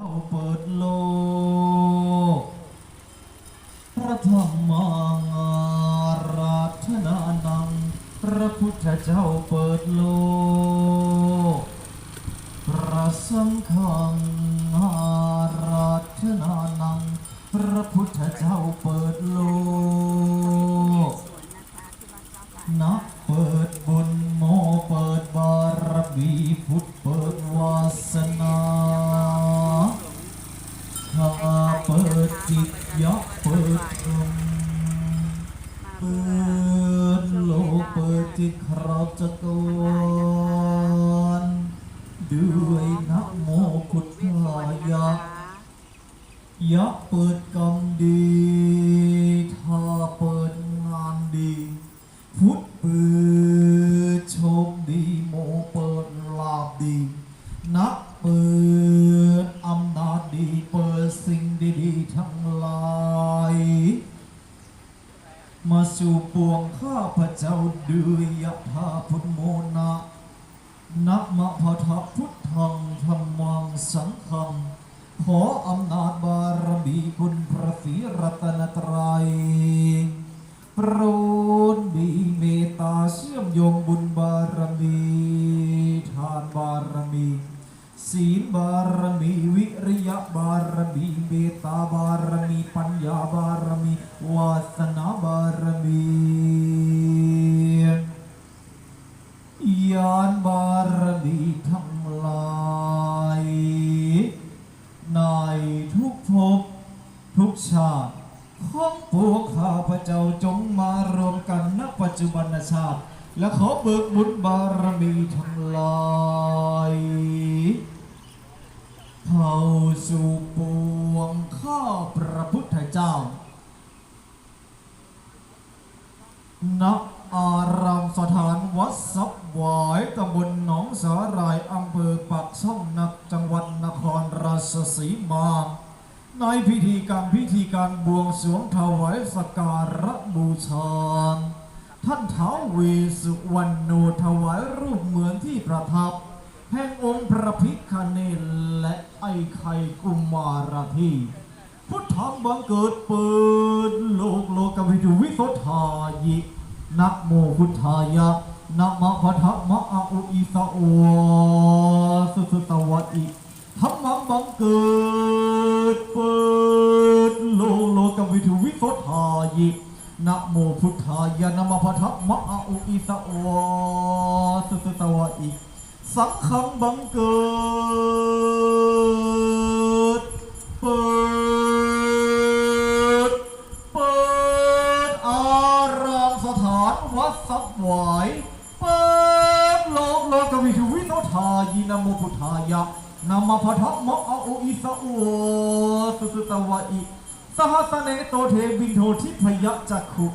เราเปิดโลก พระธรรมอาราธนานังพระพุทธเจ้าเปิดโลก พระสังฆาราธนานังพระพุทธเจ้าเปิดโลก นักเปิดบุญโมเปิดบารมีพุทธเปิดวาสนาเปิดจิตยักษ์เปิดธรรม เปิดโลกเปิดจิตครอบจักรวาลด้วยนะโมพุทธายะยักเปิดกรรมดีถ้าเปิดงานดี พุทธเปิดโชคดีโมเปิดลาบดีนักเปิด ดสิ่งดีๆทั้งหลาย มาสู่ปวงข้าพระเจ้าด้วยยะธาพุทธโมนะนะมะพะทะพุทธังธรรมังสังฆังขออำนาจบารมีคุณพระศรีรัตนตรัยโปรดมี ศีลบารมีวิริยะบารมีเมตตาบารมีปัญญาบารมีวาสนาบารมียานบารมีทั้งหลายในทุกภพทุกชาติของพวกข้าพระเจ้าจงมารวมกันณปัจจุบันชาติ และขอเบิกบุญบารมีทั้งหลาย ณอารามสถานวัดสับหวายตำบลหนองสาหร่ายอำเภอปักช่องนักจังหวัดนครราชสีมาในพิธีการพิธีการบวงสรวงถวายสการะบูชาท่านเท้าวเวสสุวรรณโนถวายรูปเหมือนที่ประทับ แห่งองค์พระพิคเนศและไอ้ไข่กุมารทีพุทธังบังเกิดเปิดโลกโลกวิจุวิสทธายิ นะโมพุทธายะนะมะพะทะมะอะอุอิสะโอสุสุตวะอิธรรมังบังเกิดเปิดโลโลกวิจุวิสุทธายินะโมพุทธายะนะมะพะทะมะอะอุอิสะโอสุสุตวะอิสังฆังบังเกิด ถานวัดสับหวเปิดโลกโลกวิทูวิโนทายินะโมพุทธายะนามาพะทะมะอะโออิสะโอสุสุตวะอิสหัสเนโตเทวินโททิพยจักขุ